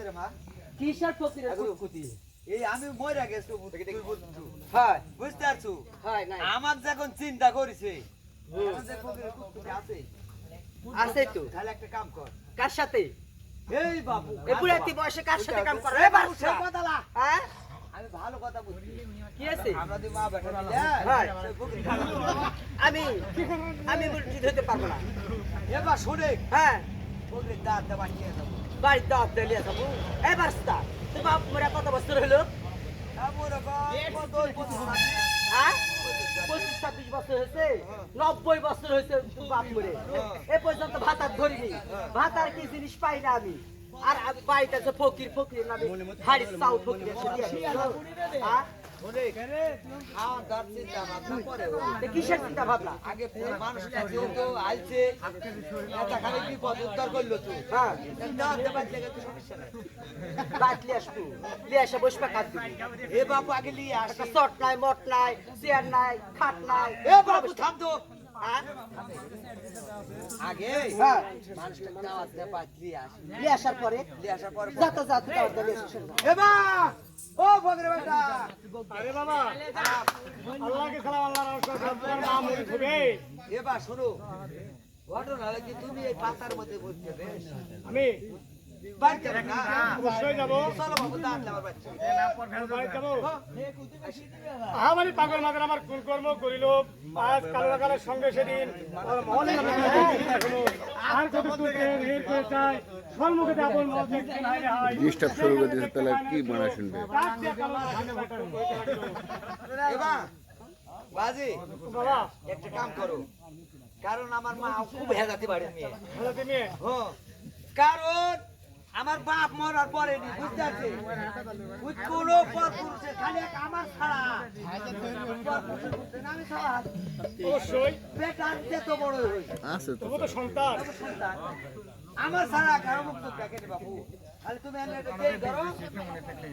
আছে রে মা কিসের ফকিরের কুতকুতি এই আমি মরে গেছি তুই বুঝতে পারছু? হয় নাই। আমার যখন চিন্তা করিছে আছে আছে তো। তাহলে একটা কাম কর। কার সাথে? এই বাবু এ বুড়াতি বয়সে কার সাথে কাম করে? এ এ বাবু। সে কথা না। হ্যাঁ? আমি ভালো কথা বুঝছি। কি আছে? আমরা দুই মা বেটা মিলে হ্যাঁ। আমি আমি বুড়ি হতে পারব না। এবার শুনে হ্যাঁ। দাঁত যাব বাড়ির দাওয়াত যাব এ বাস্তা তুই বাপ মরে কত বছর হলো। হ্যাঁ? ছাব্বিশ বছর হয়েছে, নব্বই বছর হয়েছে বাপ এ পর্যন্ত ভাতার ধরিনি। ভাতার কি জিনিস পাই না আমি? আর বাড়িতে ফকির ফকির নামে হাড়ি চাউ ফকির আসলো। হ্যাঁ? কিসের চিন্তা ভাবনা আগে মানুষ আইছে বিপদ উদ্ধার করল হ্যাঁ সমস্যা নাই বাদ আসব লিয়ে এসে বসবে কাজ দিবি এ বাবু আগে নিয়ে আসে চট নাই মট নাই চেয়ার নাই খাট নাই এ থাম তো হ্যাঁ? আগে হ্যাঁ। মানুষটা দাওয়াত দেবার দিয়ে আসে লিয়ে আসার পরে আসার পরে যা তো যা তুই দাওয়াত দিয়ে এসে শুনব। এ বা ও বদরে বেটা। আরে বাবা আল্লাহকে সালাম আল্লাহর নমস্কার তোমার মা মুড়ি খুবে এ শুনো ঘটনা হলো কি তুমি এই পাতার মধ্যে বসতে বেশ? আমি? বাড়ি যাবে না? অবশ্যই যাব। চলো বাবু দাঁত দেবার বাচ্চা বাড়ি যাব। আমারই পাগল মাদের আমার কর্ম করিল। আজ কালো লাগালের সঙ্গে সেদিন আর মহলে যাবে আর কত তুই হের করে চাই। সম্মুখে আপন মত দেখছেন হায়। রে ডিস্টার্ব শুরু করে দিয়েছে তাহলে কি মানা শুনবে? ডাক দিয়ে কালো লাগা সামনে বসানো। এবা বাজি বাবা। একটা কাম করো। কারণ আমার মা খুব হেজাতি বাড়ির মেয়ে। ভালো তুমি হ্যাঁ। কারণ আমার বাপ মরার পরে নি বুঝতে পারছি ওই কোনো পর পুরুষের খালি এক আমার ছাড়া। পর পুরুষের বুঝতে না আমি ছাড়া অবশ্যই। বেকার এত বড় হয়েছে আছে তো। তবু তো সন্তান। সন্তান। আমার ছাড়া কারও মুক্ত নি বাবু তাহলে তুমি এনে করো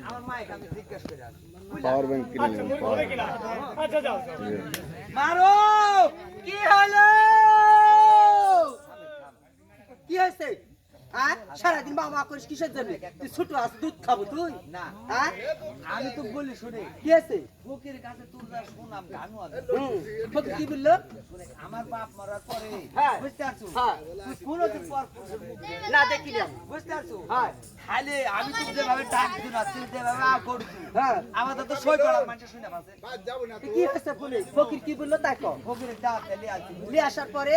আমার মায়ের আমি জিজ্ঞেস করে আসি। পাওয়ার ব্যাংক কিনে আচ্ছা আচ্ছা যাও যাও। মারো! কি হলো? কি হয়েছে? হ্যাঁ সারাদিন বাবা করিস কিসের জন্য? তুই ছোট আস দুধ খাব তুই? না। হ্যাঁ? আমি তো বলি শুনে। কি হয়েছে? ফকির কাছে তোর যা শুনাম গানু আছে। কি বলল? আমার বাপ মরার পরে হ্যাঁ। বুঝতে পারছ? হ্যাঁ। তুই কোনোদিন পর পুরুষের মুখ না। দেখিলাম বুঝতে পারছ? হ্যাঁ। খালি আমি তো যেভাবে ডাক দিই না তুই যেভাবে আ করছি হ্যাঁ। আমাদের তো সই মানুষ শুনে তো কি হয়েছে বলে? ফকির কি বলল? তাই কম ফকিরের দাঁত আছে। নিয়ে আসার পরে?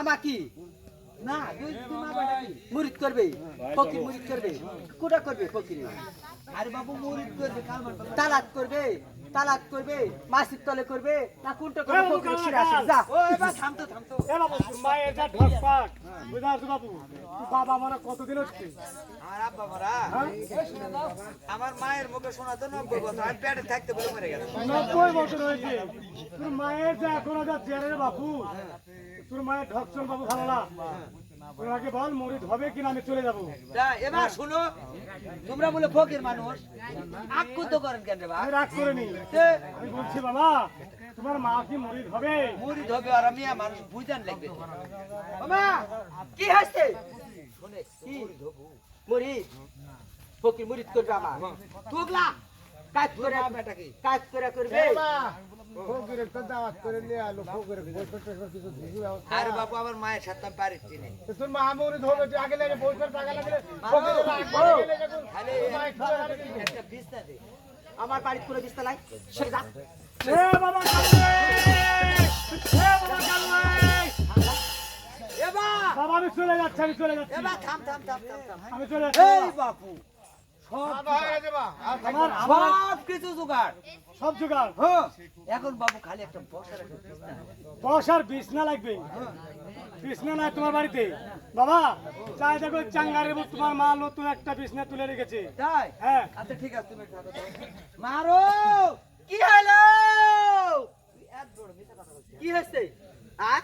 আমা কি? না দুই মা মুরিদ করবে ফকির মুরিদ করবে। কোটা করবে ফকির? আরে বাবু মুরিদ করবে তালাক করবে তালাক করবে মাসির তলে করবে না কোনটা করবে ফকির আসে। যা। ও এবার থামতো থামতো এ বাবু তোর মায়ের যা ঢক পাক বুঝা আছো বাবু? তুই বাবা মারা কতদিন হচ্ছে? আমার আব্বা মারা? দাও, আমার মায়ের মুখে শোনা তো নব্বই বছর আমি পেটে থাকতে বলে মরে গেছে বছর হয়েছে। তোর মায়ের যা এখনও যা চেয়ারে বাপু তোর মায়ের ঢকচন বাবু ভালো না তোর আগে বল মরিদ হবে কিনা আমি চলে যাব। এবার শুনো তোমরা বলে ফকির মানুষ আকুত করেন কেন আমি রাগ করে নি আমি বলছি বাবা তোমার মা কি মরিদ হবে মুরিদ হবে আর মিয়া মানুষ বুঝান লাগবে মামা কি হয়েছে? শুনে কি? মুরিদ ফকির মুরিদ করবে আমার তোগলা কাজ করে কাজ করে করবে। আরে বাবু আমার মায়ের সাথে আমি পারি একটা দে। আমার বাড়ির সরে যা। বাবা বাবা বাবা আমি চলে যাচ্ছি আমি চলে যাচ্ছি। এবার থাম থাম থাম থাম থাম। আমি চলে যাচ্ছি। এই বাপু। সব কিছু জোগাড়। সব জোগাড় হ্যাঁ। এখন বাবু খালি একটা বসার বিছনা। বসার বিছনা লাগবে। বিছনা নাই তোমার বাড়িতে। বাবা চাই দেখো চাঙ্গারের তোমার মা নতুন একটা বিছনা তুলে রেখেছে। তাই? হ্যাঁ। আচ্ছা ঠিক আছে তুমি মারো কি হলো? কি হয়েছে? হ্যাঁ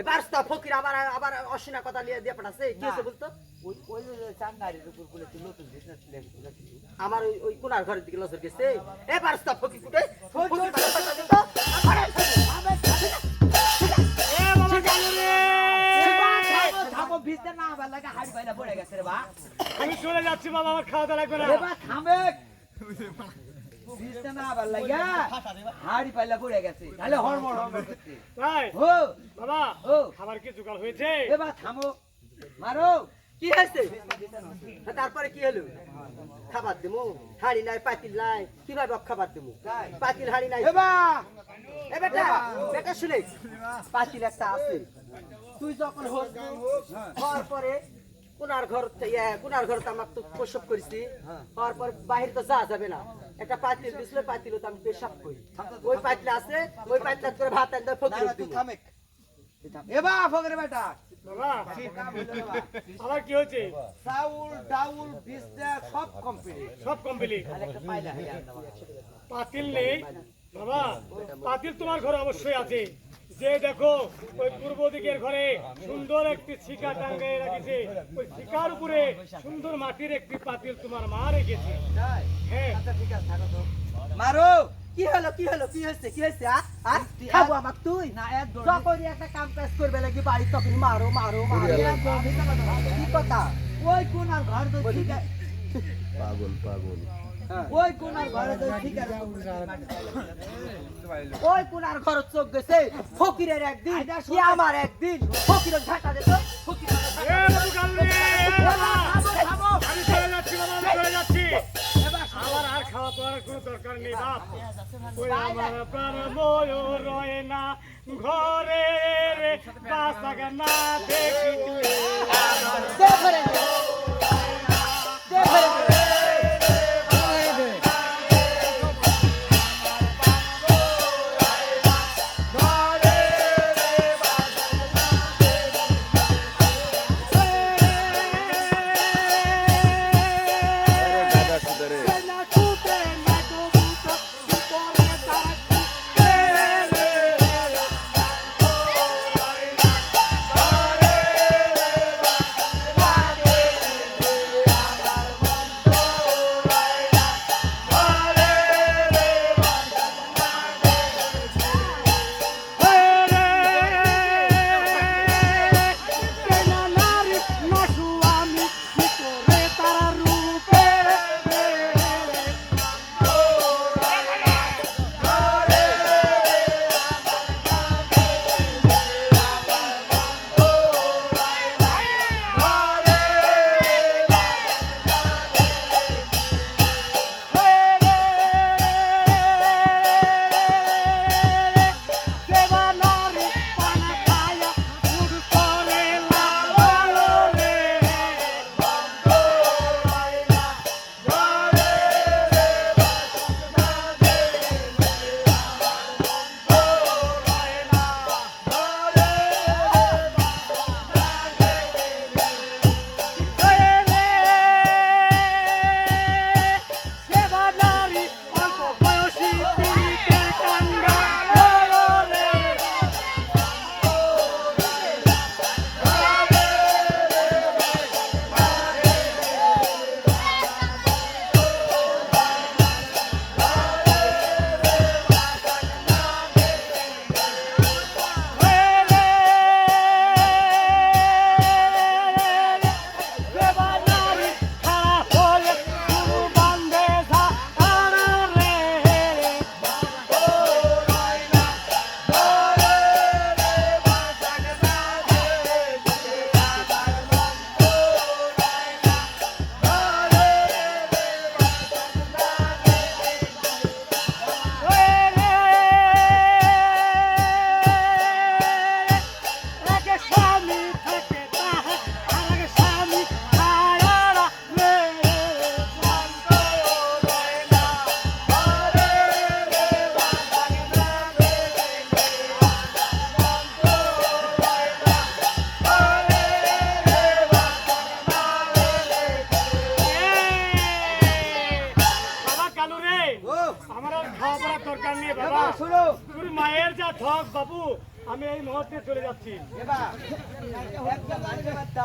এবার ফকির আবার আবার অসীনা কথা নিয়ে দিয়ে পাঠাচ্ছে। কি হয়েছে বলতো? আমার ওই ওই কোনার ঘরের দিকে নজর গেছে এবার তা ফকির কুটে এ বাবা কালুরে! থামো, থামো, বিছনা না আবার লাগে হাড়ি পাইলা পড়ে গেছে রে বা আমি চলে যাচ্ছি বাবা আমার খাওয়া দাওয়া লাগবে না থামে হাড়ি পাইলা পড়ে গেছে তাহলে হরমর হরমর করতে বাবা খাবার কি জোগাড় হয়েছে এবার থামো মারো কি হয়েছে? তারপরে কি হলো? খাবার দেবো হাড়ি নাই পাতিল নাই কীভাবে খাবার দেবো পাতিল হাড়ি নাই। বেটা বেটা শুনে। পাতিল একটা আছে। তুই যখন হোস হওয়ার পরে কোনার ঘর কোনার ঘর তো আমার তো প্রসব করেছি। হওয়ার পর বাহির তো যাওয়া যাবে না। একটা পাতিল দিছিল পাতিল তো আমি পেশাব করি। ওই পাতিল আছে ওই পাতিল করে ভাত আনতে ফকির তুই থামে বেটা। বাবা। কি হয়েছে? চাউল ডাউল বিস্তা সব কমপ্লিট সব কমপ্লিট একটা পাইলা হইয়া দাও। পাতিল নেই? বাবা পাতিল তোমার ঘরে অবশ্যই আছে। যে দেখো ওই পূর্ব দিকের ঘরে সুন্দর একটি শিকা টাঙ্গাই রাখিছে। ওই শিকার উপরে সুন্দর মাটির একটি পাতিল তোমার মা রেখেছে। হ্যাঁ। আচ্ছা ঠিক আছে মারো! কি হলো কি হলো কি হয়েছে কি হয়েছে আর খাব আমার তুই? না এক দৌড় যখনই একটা কাম কাজ করবে লাগি বাড়ি তখন মারো মারো মারো। কি কথা? ওই কোন আর ঘর তো ঠিক আছে। পাগল পাগল। ওই কোন আর ঘরে তো ঠিক আছে। ওই কোনার ঘর চোখ গেছে। ফকিরের একদিন আমার একদিন? ফকিরের ঝাঁটা দিত ফকিরের দাওয়ার কোনো দরকার নেই বাপ। ওই আমার প্রাণ ময়ূর রয়ে না ঘরে না দেখিলে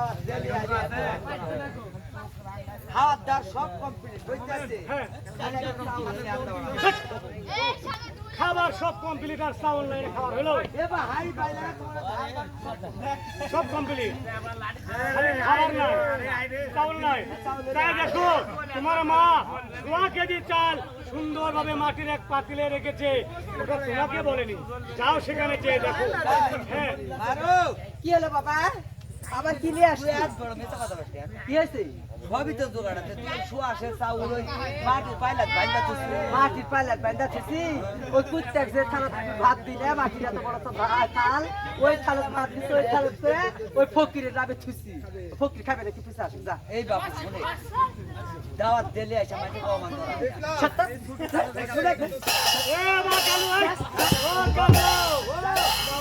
আনতে হবে। এই শালা তুই খাবার সব কমপ্লিট আর চাউল নাই খাবার হলো। এবার হাই পাইলে সব কমপ্লিট খাবার নাই চাউল নাই। তাই দেখো তোমার মা সোয়া কেজি চাল সুন্দরভাবে মাটির এক পাতিলে রেখেছে। ওটা তোমাকে বলেনি। যাও সেখানে যেয়ে দেখো। হ্যাঁ। কি হলো বাবা? আবার কি নিয়ে আজ বড় মেয়ে কথা বলছিস কি হইছে সবই তো জোগাড় তুই তুই শুয়াশে চাউল ওই মাটি পাইলা বাইন্দা তুই মাটির পাইলার বাইন্দা থুছি ওই কুত্তাক যে থালত ভাত দিলে মাটির এত বড় তো ভাত থাল ওই থালত ভাত দিছে ওই থালত ওই ফকিরের নামে থুছি ফকির খাবে নাকি পিছা আসুন যা। এই বাবা শুনে। দাওয়াত দিলে এসে মাটি অপমান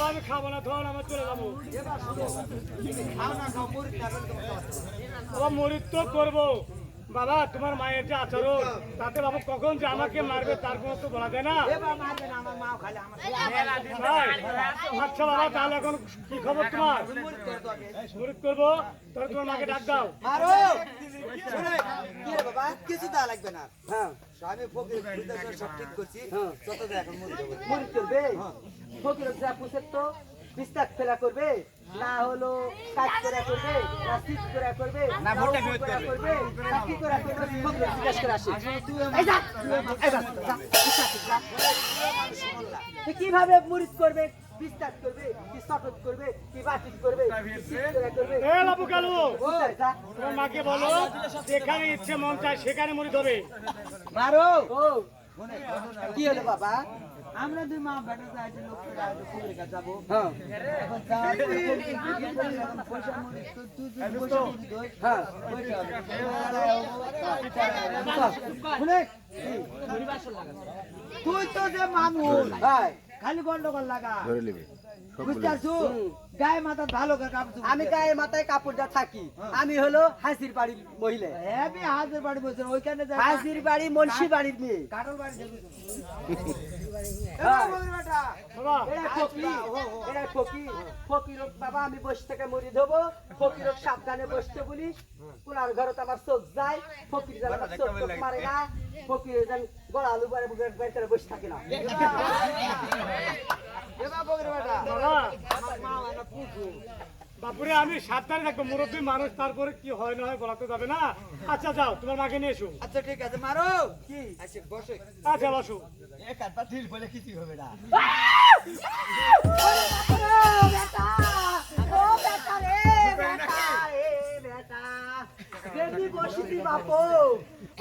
আমি খাব না ধর আমার চলে যাব। মুড়ি তো করব। বাবা তোমার মায়ের যে আচরণ তাতে বাবা কখন যে আমাকে মারবে তার কোনো তো বলা যায় না? আচ্ছা বাবা তাহলে এখন কি খবর তোমার? তো করব তাহলে তোমার মাকে ডাক দাও। মারো! শুনে কি রে বাবা কিছু দেওয়া লাগবে না। হ্যাঁ। আমি ফকির সব ঠিক করছি। হ্যাঁ। যত দেয় এখন মরিত করবে? ফকির যা পুষে তো বিস্তার ফেলা করবে? না হলো কাজ করে করবে না শীত করে করবে না ভোটে করে করবে না কি করে করবে জিজ্ঞাসা করে আসে। এই যা যা, যা, কীভাবে মুরিদ করবে বিস্তার করবে কি শপথ করবে কি বাতিল করবে এ বাবু কালু! তোমার মাকে বলো যেখানে ইচ্ছে মন চায় সেখানে মরিত হবে মারো। কি হলো বাবা? আমরা দুই মা বেটা যাইতে লোক ফকিরের যাব। হ্যাঁ। পয়সা তুই পয়সা দই হ্যাঁ। তুই তো যে মানুষ ভাই খালি গন্ডগোল লাগা। ধরে নিবি। গায়ে মাথা ভালো করে কাপড় আমি গায়ে মাথায় কাপড়টা থাকি। আমি হলো হাসির বাড়ির মহিলা। হাতের বাড়ি বলছেন ওইখানে হাসির বাড়ি মুন্সি বাড়ির মেয়ে। কাটল বাড়ি হ্যাঁ। বাবা আমি বসে থেকে মরি দেবো। ফকির সাবধানে বসতে বলিস কোনার ঘরে আমার চোখ যায়। ফকির যেন আমার চোখ টোক মারে না। ফকির যেন গলা আলু বারে বাড়িতে বসে থাকে না। এবা বগরে বেটা বাবা আমার মা আমার পুজো বাপুরে আমি সাবধানে থাকব। মুরব্বী মানুষ তারপরে কি হয় না হয় বলা তো যাবে না। আচ্ছা যাও তোমার মাকে নিয়ে এসো। আচ্ছা ঠিক আছে। মারো। কি? আচ্ছা বসে আচ্ছা বসো। এক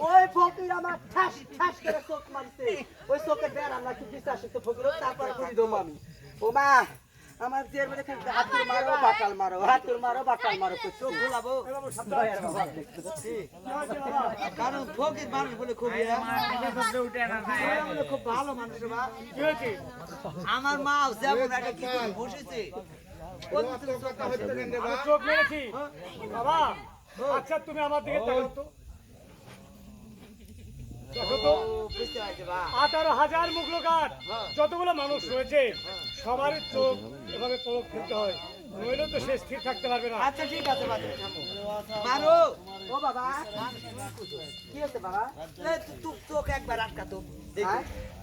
ওই ফকির আমার চোখ ওই চোখের বেড়া না কি বিশ্বাস তো ফকির, তারপরে ঘুরি দেবো আমি। ও মা আমার জের মধ্যে খালি হাতুর মারো, বাটাল মারো হাতুর মারো, বাটাল মারো করছ ভুলাবো কারণ ফকির মানুষ বলে খুব ইয়া। খুব ভালো মানুষ। আমার মা যেমন একটা কি করে বসেছে। চোখ মেরেছি। বাবা আচ্ছা তুমি আমার দিকে তাকাও তো দেখো তো ও, বুঝতে পারছি বা। আঠারো হাজার মুখলোকার যতগুলো মানুষ রয়েছে সবার চোখ এভাবে পলক ফেলতে হয়। নইলে তো সে স্থির থাকতে পারবে না। আচ্ছা ঠিক আছে বাবা, মারো। ও বাবা। কি হচ্ছে বাবা? তুই তু- তু- চোখ একবার আটকা তো দেখি।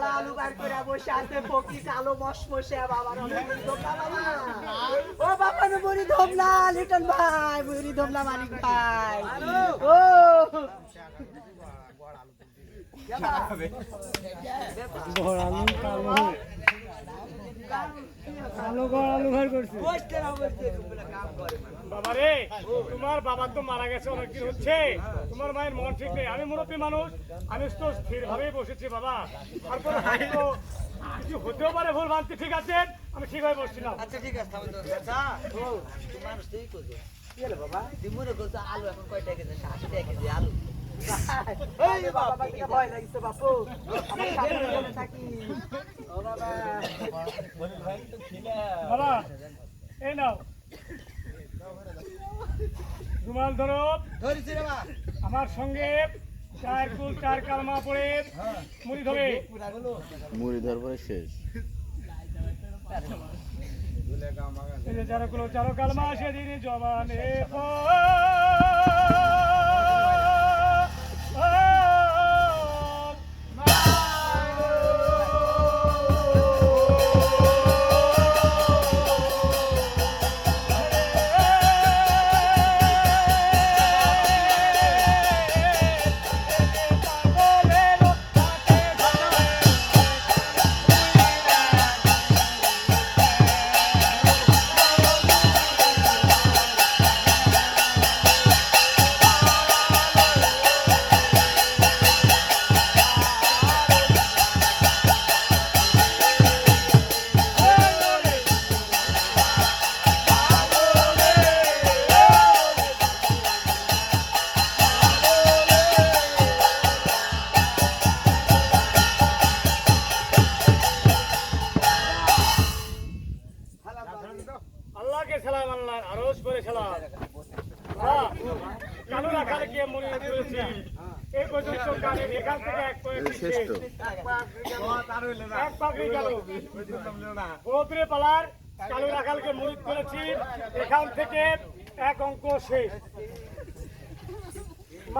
গলা আলু বার করে বসে আছে ফকি কালো মশমশে বাবা রে ধোকা বাবা। ও বাবা রে বুড়ি ধোবলা, লিটন ভাই, বুড়ি ধোবলা মালিক ভাই। ও। না কাম করে মানে। বাবা রে তোমার বাবা তো মারা গেছে অনেকদিন হচ্ছে। তোমার মায়ের মন ঠিক নেই। আমি মুরব্বী মানুষ আমি তো স্থির ভাবেই বসেছি বাবা। তারপরে হয়তো কিছু হতেও পারে ভুল ভ্রান্তি ঠিক আছে? আমি ঠিকভাবে বসছিলাম। আচ্ছা ঠিক আছে আচ্ছা তুমি আলু এখন কয়টা কেজি? আশি টাকা কেজি আলু। বাবা এই নাও। রুমাল ধরো। ধরেছি আমার সঙ্গে চার কুল চার কালমা পড়ে মুড়ি ধরে। মুড়ি ধরপরে শেষ। চার কুলো চারো কালমা সেদিন জবানে এক অঙ্ক শেষ